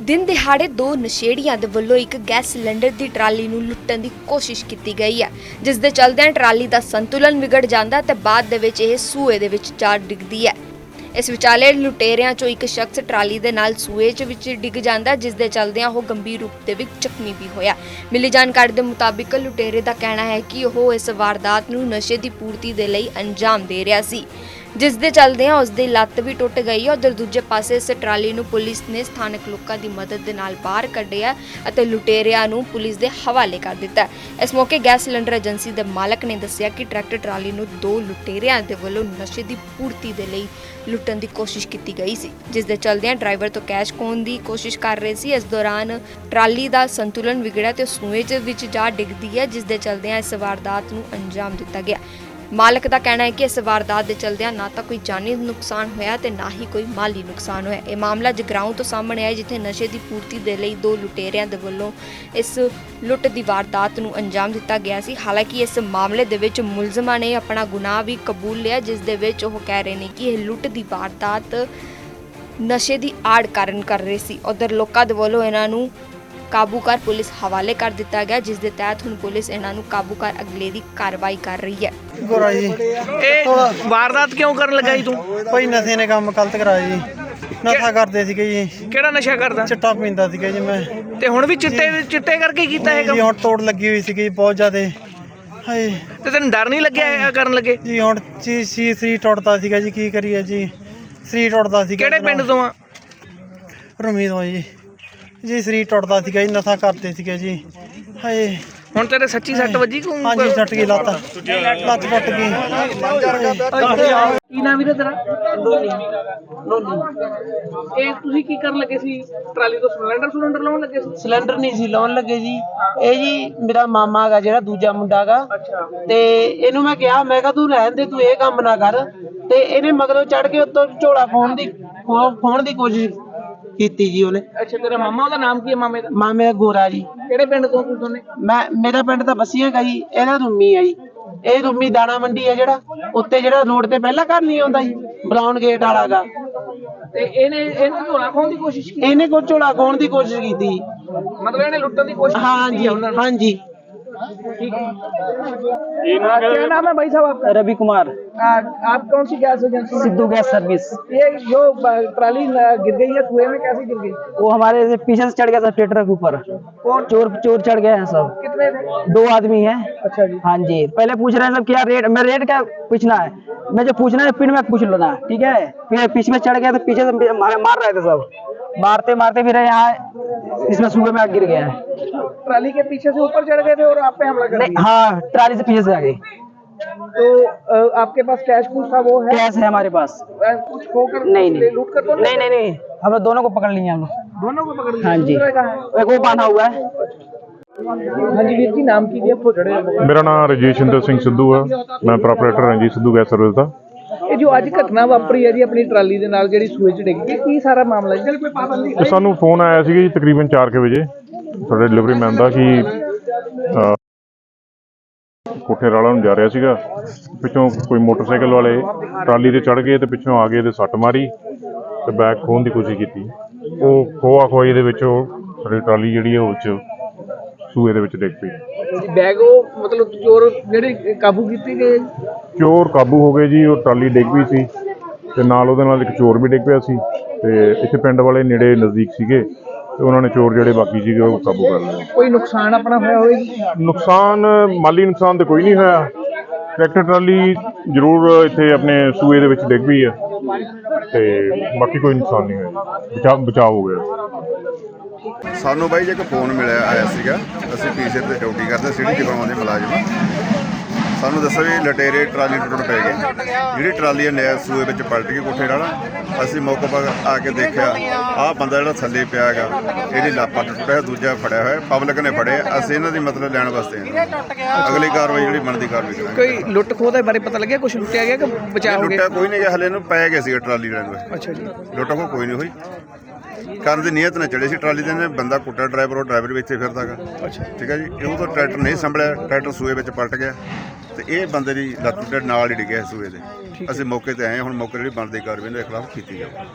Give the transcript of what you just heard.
ਦਿਨ ਦਿਹਾੜੇ ਦੋ ਨਸ਼ੇੜੀਆਂ ਦੇ ਵੱਲੋਂ ਇੱਕ ਗੈਸ ਸਿਲੰਡਰ ਦੀ ਟਰਾਲੀ ਨੂੰ ਲੁੱਟਣ ਦੀ ਕੋਸ਼ਿਸ਼ ਕੀਤੀ ਗਈ ਹੈ, ਜਿਸ ਦੇ ਚਲਦਿਆਂ ਟਰਾਲੀ ਦਾ ਸੰਤੁਲਨ ਵਿਗੜ ਜਾਂਦਾ ਤੇ ਬਾਅਦ ਦੇ ਵਿੱਚ ਇਹ ਸੂਏ ਦੇ ਵਿੱਚ ਜਾ ਡਿੱਗਦੀ ਹੈ। ਇਸ ਵਿਚਾਲੇ ਲੁਟੇਰਿਆਂ ਚੋਂ ਇੱਕ ਸ਼ਖਸ ਟਰਾਲੀ ਦੇ ਨਾਲ ਸੂਏ 'ਚ ਵਿੱਚ ਡਿੱਗ ਜਾਂਦਾ, ਜਿਸ ਦੇ ਚਲਦਿਆਂ ਉਹ ਗੰਭੀਰ ਰੂਪ ਦੇ ਵਿੱਚ ਜ਼ਖਮੀ ਵੀ ਹੋਇਆ। ਮਿਲੀ ਜਾਣਕਾਰੀ ਦੇ ਮੁਤਾਬਿਕ ਲੁਟੇਰੇ ਦਾ ਕਹਿਣਾ ਹੈ ਕਿ ਉਹ ਇਸ ਵਾਰਦਾਤ ਨੂੰ ਨਸ਼ੇ ਦੀ ਪੂਰਤੀ ਦੇ ਲਈ ਅੰਜਾਮ ਦੇ ਰਿਹਾ ਸੀ। ਜਿਸ ਦੇ ਚਲਦਿਆਂ ਉਸ ਦੀ ਲੱਤ ਵੀ ਟੁੱਟ ਗਈ। ਹੈ ਉਧਰ ਦੂਜੇ ਪਾਸੇ ਇਸ ਟਰਾਲੀ ਨੂੰ ਪੁਲਿਸ ਨੇ ਸਥਾਨਕ ਲੋਕਾਂ ਦੀ ਮਦਦ ਦੇ ਨਾਲ ਬਾਹਰ ਕੱਢਿਆ ਅਤੇ ਲੁਟੇਰਿਆਂ ਨੂੰ ਪੁਲਿਸ ਦੇ ਹਵਾਲੇ ਕਰ ਦਿੱਤਾ। ਇਸ ਮੌਕੇ ਗੈਸ ਸਿਲੰਡਰ ਏਜੰਸੀ ਦੇ ਮਾਲਕ ਨੇ ਦੱਸਿਆ ਕਿ ਟਰੈਕਟਰ ਟਰਾਲੀ ਨੂੰ ਦੋ ਲੁਟੇਰਿਆਂ ਦੇ ਵੱਲੋਂ ਨਸ਼ੇ ਦੀ ਪੂਰਤੀ ਦੇ ਲਈ ਲੁੱਟਣ ਦੀ ਕੋਸ਼ਿਸ਼ ਕੀਤੀ ਗਈ ਸੀ ਜਿਸ ਦੇ ਚਲਦਿਆਂ ਡਰਾਈਵਰ ਤੋਂ ਕੈਸ਼ ਖੋਹਣ ਦੀ ਕੋਸ਼ਿਸ਼ ਕਰ ਰਹੇ ਸੀ। ਇਸ ਦੌਰਾਨ ਟਰਾਲੀ ਦਾ ਸੰਤੁਲਨ ਵਿਗੜਿਆ ਤੇ ਸੂਏ 'ਚ ਵਿੱਚ ਜਾ ਡਿੱਗਦੀ ਹੈ ਜਿਸ ਦੇ ਚਲਦਿਆਂ ਇਸ ਵਾਰਦਾਤ ਨੂੰ ਅੰਜਾਮ ਦਿੱਤਾ ਗਿਆ। ਮਾਲਕ ਦਾ ਕਹਿਣਾ ਹੈ ਕਿ ਇਸ ਵਾਰਦਾਤ ਦੇ ਚਲਦਿਆਂ ਨਾ ਤਾਂ ਕੋਈ ਜਾਨੀ ਨੁਕਸਾਨ ਹੋਇਆ ਤੇ ਨਾ ਹੀ ਕੋਈ ਮਾਲੀ ਨੁਕਸਾਨ ਹੋਇਆ। ਇਹ ਮਾਮਲਾ ਜਗਰਾਉਂ ਤੋਂ ਸਾਹਮਣੇ ਆਇਆ, ਜਿੱਥੇ ਨਸ਼ੇ ਦੀ ਪੂਰਤੀ ਦੇ ਲਈ ਦੋ ਲੁਟੇਰਿਆਂ ਦੇ ਵੱਲੋਂ ਇਸ ਲੁੱਟ ਦੀ ਵਾਰਦਾਤ ਨੂੰ ਅੰਜਾਮ ਦਿੱਤਾ ਗਿਆ ਸੀ। ਹਾਲਾਂਕਿ ਇਸ ਮਾਮਲੇ ਦੇ ਵਿੱਚ ਮੁਲਜ਼ਮਾਂ ਨੇ ਆਪਣਾ ਗੁਨਾਹ ਵੀ ਕਬੂਲ ਲਿਆ, ਜਿਸ ਦੇ ਵਿੱਚ ਉਹ ਕਹਿ ਰਹੇ ਨੇ ਕਿ ਇਹ ਲੁੱਟ ਦੀ ਵਾਰਦਾਤ ਨਸ਼ੇ ਦੀ ਆੜ ਕਾਰਨ ਕਰ ਰਹੇ ਸੀ। ਉਧਰ ਲੋਕਾਂ ਦੇ ਵੱਲੋਂ ਇਹਨਾਂ ਨੂੰ ਕਾਬੂ ਕਰ ਪੁਲਿਸ ਹਵਾਲੇ ਕਰ ਦਿੱਤਾ ਗਿਆ ਜਿਸ ਦੇ ਤਹਿਤ ਹੁਣ ਪੁਲਿਸ ਇਹਨਾਂ ਨੂੰ ਕਾਬੂ ਕਰ ਅਗਲੇ ਦੀ ਕਾਰਵਾਈ ਕਰ ਰਹੀ ਹੈ। ਗੋਰਾ ਜੀ ਇਹ ਵਾਰਦਾਤ ਕਿਉਂ ਕਰਨ ਲੱਗਾ ਜੀ ਤੂੰ? ਭਾਈ ਨਸ਼ੇ ਨੇ ਕੰਮ ਗਲਤ ਕਰਾਇਆ ਜੀ। ਨਸ਼ਾ ਕਰਦੇ ਸੀਗੇ ਜੀ। ਕਿਹੜਾ ਨਸ਼ਾ ਕਰਦਾ? ਚਿੱਟਾ ਪੀਂਦਾ ਸੀਗਾ ਜੀ ਮੈਂ। ਤੇ ਹੁਣ ਵੀ ਚਿੱਟੇ ਚਿੱਟੇ ਕਰਕੇ ਕੀਤਾ ਇਹ ਜੀ ਕੰਮ ਹੁਣ ਤੋੜ ਲੱਗੀ ਹੋਈ ਸੀਗੀ ਬਹੁਤ ਜ਼ਿਆਦੇ। ਹਾਏ। ਤੇ ਤੈਨੂੰ ਡਰ ਨਹੀਂ ਲੱਗਿਆ ਇਹ ਕਰਨ ਲੱਗੇ? ਜੀ ਹੁਣ ਸੀ ਸਰੀ ਟੁੱਟਦਾ ਸੀਗਾ ਜੀ ਕੀ ਕਰੀਏ ਜੀ। ਸਰੀ ਟੁੱਟਦਾ ਸੀਗਾ ਕਿਹੜੇ ਪਿੰਡ ਤੋਂ ਆ? ਰਮੀਦ ਹੋ ਜੀ। ਜੀ ਸਰੀ ਟੁੱਟਦਾ ਸੀਗਾ ਜੀ ਨਸ਼ਾ ਕਰਦੇ ਸੀਗੇ ਜੀ। ਹਾਏ। ਹੁਣ ਤੇਰੇ ਸੱਚੀ ਸੱਟ ਵੱਜੀ ਕਿਉਂ ਹਾਂਜੀ ਛੱਟ ਗਈ ਲੱਤ। ਲੱਤ ਟੁੱਟ ਗਈ। ਕੀ ਨਾਮ ਵੀਰੇ ਤੇਰਾ? ਇਹ ਤੁਸੀਂ ਕੀ ਕਰਨ ਲੱਗੇ ਸੀ? ਟਰਾਲੀ ਤੋਂ ਸਿਲੰਡਰ ਸਿਲੰਡਰ ਲਾਉਣ ਲੱਗੇ ਸੀ? ਸਿਲੰਡਰ ਨਹੀਂ ਸੀ ਲਾਉਣ ਲੱਗੇ ਜੀ। ਇਹ ਜੀ ਮੇਰਾ ਮਾਮਾ ਹੈਗਾ ਜਿਹੜਾ ਦੂਜਾ ਮੁੰਡਾ ਹੈਗਾ। ਅੱਛਾ। ਤੇ ਇਹਨੂੰ ਮੈਂ ਕਿਹਾ ਮੈਂ ਕਿਹਾ ਤੂੰ ਰਹਿਣ ਦੇ ਤੂੰ ਇਹ ਕੰਮ ਨਾ ਕਰ। ਤੇ ਇਹਨੇ ਮਗਰੋਂ ਚੜ ਕੇ ਉੱਤੋਂ ਝੋਲਾ ਫੋਨ ਦੀ ਖੋਹਣ ਦੀ ਕੋਸ਼ਿਸ਼ ਕੀਤੀ ਜੀ ਉਹਨੇ। ਅੱਛਾ ਤੇਰਾ ਮਾਮਾ ਉਹਦਾ ਨਾਮ ਕੀ ਹੈ ਮਾਮੇ ਦਾ? ਮਾਮੇ ਦਾ ਗੋਰਾ ਜੀ। ਕਿਹੜੇ ਪਿੰਡ ਤੋਂ ਤੂੰ ਦੋਨੇ ਮੈਂ ਮੇਰਾ ਪਿੰਡ ਤਾਂ ਬਸੀਆਂ ਗਾ ਜੀ ਇਹਦਾ ਰੁੰਮੀ ਆ ਜੀ। ਇਹ ਰੁੰਮੀ ਦਾਣਾ ਮੰਡੀ ਆ ਜਿਹੜਾ ਉੱਤੇ ਜਿਹੜਾ ਰੋਡ ਤੇ ਪਹਿਲਾਂ ਘਰ ਨਹੀਂ ਆਉਂਦਾ ਜੀ ਬਰਾਊਨ ਗੇਟ ਵਾਲਾ ਗਾ ਤੇ ਇਹਨੇ ਇਹਨੂੰ ਝੋਲਾ ਖਾਣ ਦੀ ਕੋਸ਼ਿਸ਼ ਕੀਤੀ? ਇਹਨੇ ਕੋ ਝੋਲਾ ਖੋਹਣ ਦੀ ਕੋਸ਼ਿਸ਼ ਕੀਤੀ। ਮਤਲਬ ਇਹਨੇ ਲੁੱਟਣ ਦੀ ਕੋਸ਼ਿਸ਼ ਹਾਂ ਕੀਤੀ ਜੀ ਹੈ ਉਹਨਾਂ ਨੂੰ? ਹਾਂਜੀ हाँ, क्या नाम है भाई साहब आपका? रवि कुमार। आ, आप कौन सी gas agency Sidhu gas service. ये जो ट्राली गिर गई है कुएँ में कैसे गिर गई? वो हमारे से पीछे से चढ़ गया था ट्रैक्टर के ऊपर। चोर चोर चढ़ गए हैं सब। कितने थे? दो आदमी हैं। अच्छा जी। हाँ जी। पहले पूछ रहे हैं सब क्या रेट मैं रेट क्या पूछना है? मैं जो पूछना है फिर मैं पूछ लेना ठीक है? फिर पीछे में चढ़ गया तो पीछे से मार रहे थे सब। मारते मारते फिर यहाँ इसमें सूबे में आग गिर गया है ट्राली के पीछे से ऊपर चढ़ गए थे और आप पे हमला कर नहीं दिया हाँ ट्राली से पीछे से आ गई तो अ, आपके पास कैश कुछ था वो है कैश है हमारे पास अ, कुछ खोकर नहीं ले- नहीं लूट कर तो नहीं नहीं नहीं हम लोग दोनों को पकड़ लिए हम लोग दोनों को पकड़ लिया हाँ जी दूसरा कहाँ है एक वो बांधा हुआ है हाँ जी वीर जी नाम कीजिए आपको जड़े ਮੇਰਾ ਨਾਮ ਰਜੀਸ਼ ਇੰਦਰ ਸਿੰਘ ਸਿੱਧੂ ਆ ਮੈਂ proprietor Ranjit Sidhu gas service ਦਾ ਇਹ ਜੋ ਅੱਜ ਘਟਨਾ ਵਾਪਰੀ ਹੈ ਜੀ ਆਪਣੀ ਟਰਾਲੀ ਦੇ ਨਾਲ ਜਿਹੜੀ ਸੂਏ ਚ ਡਿੱਗ ਗਈ ਕੀ ਸਾਰਾ ਮਾਮਲਾ ਜੀ? ਕੋਈ ਪਾਬੰਦੀ ਤੇ ਸਾਨੂੰ ਫੋਨ ਆਇਆ ਸੀਗਾ ਜੀ ਤਕਰੀਬਨ 4 ਕੁ ਵਜੇ। ਸਾਡੇ ਡਿਲੀਵਰੀ ਮੈਨ ਦਾ ਕਿ ਅਹ, ਕੋਠੇ ਰਾਲਾ ਨੂੰ ਜਾ ਰਿਹਾ ਸੀਗਾ। ਪਿੱਛੋਂ ਕੋਈ ਮੋਟਰਸਾਈਕਲ ਵਾਲੇ ਟਰਾਲੀ ਤੇ ਚੜ ਗਏ ਤੇ ਪਿੱਛੋਂ ਆ ਗਏ ਤੇ ਸੱਟ ਮਾਰੀ ਤੇ ਬੈਗ ਖੋਹਣ ਦੀ ਕੋਸ਼ਿਸ਼ ਕੀਤੀ। ਉਹ ਖੋਆ ਖੋਈ ਦੇ ਵਿੱਚ ਉਹ ਸਾਡੀ ਟਰਾਲੀ ਜਿਹੜੀ ਹੈ ਉਹ ਚ ਸੂਏ ਦੇ ਵਿੱਚ ਡਿੱਗ ਪਈ। ਬੈਗ ਉਹ ਮਤਲਬ ਚੋਰ ਜਿਹੜੇ ਕਾਬੂ ਕੀਤੇ ਗਏ? ਚੋਰ ਕਾਬੂ ਹੋ ਗਏ ਜੀ ਉਹ ਟਰਾਲੀ ਡਿੱਗ ਪਈ ਸੀ ਤੇ ਨਾਲ ਉਹਦੇ ਨਾਲ ਇੱਕ ਚੋਰ ਵੀ ਡਿੱਗ ਪਿਆ ਸੀ ਤੇ ਇੱਥੇ ਪਿੰਡ ਵਾਲੇ ਨੇੜੇ ਨਜ਼ਦੀਕ ਸੀਗੇ ਤੇ ਉਹਨਾਂ ਨੇ ਚੋਰ ਜਿਹੜੇ ਬਾਕੀ ਸੀਗੇ ਉਹ ਕਾਬੂ ਕਰ ਲਏ। ਕੋਈ ਨੁਕਸਾਨ ਆਪਣਾ ਹੋਇਆ ਹੋਵੇ ਜੀ? ਨੁਕਸਾਨ ਮਾਲੀ ਨੁਕਸਾਨ ਤੇ ਕੋਈ ਨਹੀਂ ਹੋਇਆ। ਟਰੈਕਟਰ ਟਰਾਲੀ ਜ਼ਰੂਰ ਇੱਥੇ ਆਪਣੇ ਸੂਏ ਦੇ ਵਿੱਚ ਡਿੱਗ ਪਈ ਹੈ ਤੇ ਬਾਕੀ ਕੋਈ ਨੁਕਸਾਨ ਨਹੀਂ ਹੋਇਆ। ਬਚਾਅ ਬਚਾਅ ਹੋ ਗਿਆ। ਸਾਨੂੰ ਬਾਈ ਜੀ ਇੱਕ ਫੋਨ ਮਿਲਿਆ ਆਇਆ ਸੀਗਾ। ਅਸੀਂ ਪੀਸੇ ਤੇ ਡਿਊਟੀ ਕਰਦੇ ਸਿਟੀ ਜਗਾਉਣ ਦੇ ਮੁਲਾਜ਼ਮ। ਸਾਨੂੰ ਦੱਸਿਆ ਵੀ ਲਟੇਰੇ ਟਰਾਲੀ ਟੁੱਟ ਪੈ ਗਈ ਜਿਹੜੀ ਟਰਾਲੀ ਨੇ ਸੂਏ ਵਿੱਚ ਪਲਟ ਗਈ ਕੋਠੇ ਨਾਲ। ਅਸੀਂ ਮੌਕੇ 'ਤੇ ਆ ਕੇ ਦੇਖਿਆ ਆਹ ਬੰਦਾ ਜਿਹੜਾ ਥੱਲੇ ਪਿਆ ਹੈਗਾ ਇਹਦੀ ਲਾਪਾ ਟੁੱਟਿਆ ਦੂਜਾ ਫੜਿਆ ਹੋਇਆ ਪਬਲਿਕ ਨੇ ਫੜੇ ਅਸੀਂ ਇਹਨਾਂ ਦੀ ਮਤਲਬ ਲੈਣ ਵਾਸਤੇ ਆਏ ਹਾਂ। ਅਗਲੀ ਕਾਰਵਾਈ ਜਿਹੜੀ ਬਣਦੀ ਕਾਰਵਾਈ ਕਰਾਂਗੇ। ਕੋਈ ਲੁੱਟ ਖੋਹ ਦੇ ਬਾਰੇ ਪਤਾ ਲੱਗਿਆ? ਕੁਝ ਲੁੱਟਿਆ ਗਿਆ ਕਿ ਬਚਾਅ ਹੋ ਗਿਆ? ਲੁੱਟਿਆ ਕੋਈ ਨਹੀਂ ਗਿਆ ਹਲੇ ਇਹਨੂੰ ਪੈ ਗਏ ਸੀਗੇ ਟਰਾਲੀ ਲੈਣ ਵਿੱਚ ਅੱਛਾ ਜੀ। ਲੁੱਟ ਖੋਹ ਕੋਈ ਨਹੀਂ ਹੋਈ। ਕਰਨ ਦੀ ਨੀਅਤ ਨਾਲ ਚੜੇ ਸੀ ਟਰਾਲੀ ਦੇ ਨੇ ਬੰਦਾ ਕੁੱਟਾ ਡਰਾਈਵਰ ਉਹ ਡਰਾਈਵਰ ਵੀ ਇੱਥੇ ਫਿਰਦਾਗਾ ਠੀਕ ਹੈ ਜੀ ਇਹ ਤਾਂ ਟਰੈਕਟਰ ਨਹੀਂ ਸੰਭਲਿਆ ਟਰੈਕਟਰ ਸੂਏ ਵਿੱਚ ਪਲਟ ਗਿਆ। ਤੇ ਇਹ ਬੰਦੇ ਦੀ ਲੱਤ ਦੇ ਨਾਲ ਹੀ ਡਿੱਗਿਆ ਸੂਏ ਦੇ। ਅਸੀਂ ਮੌਕੇ ਤੇ ਆਏ ਹਾਂ, ਹੁਣ ਮੌਕੇ ਜਿਹੜੀ ਬਣਦੀ ਕਾਰਵਾਈ ਦੇ ਖਿਲਾਫ ਕੀਤੀ ਜਾਵੇ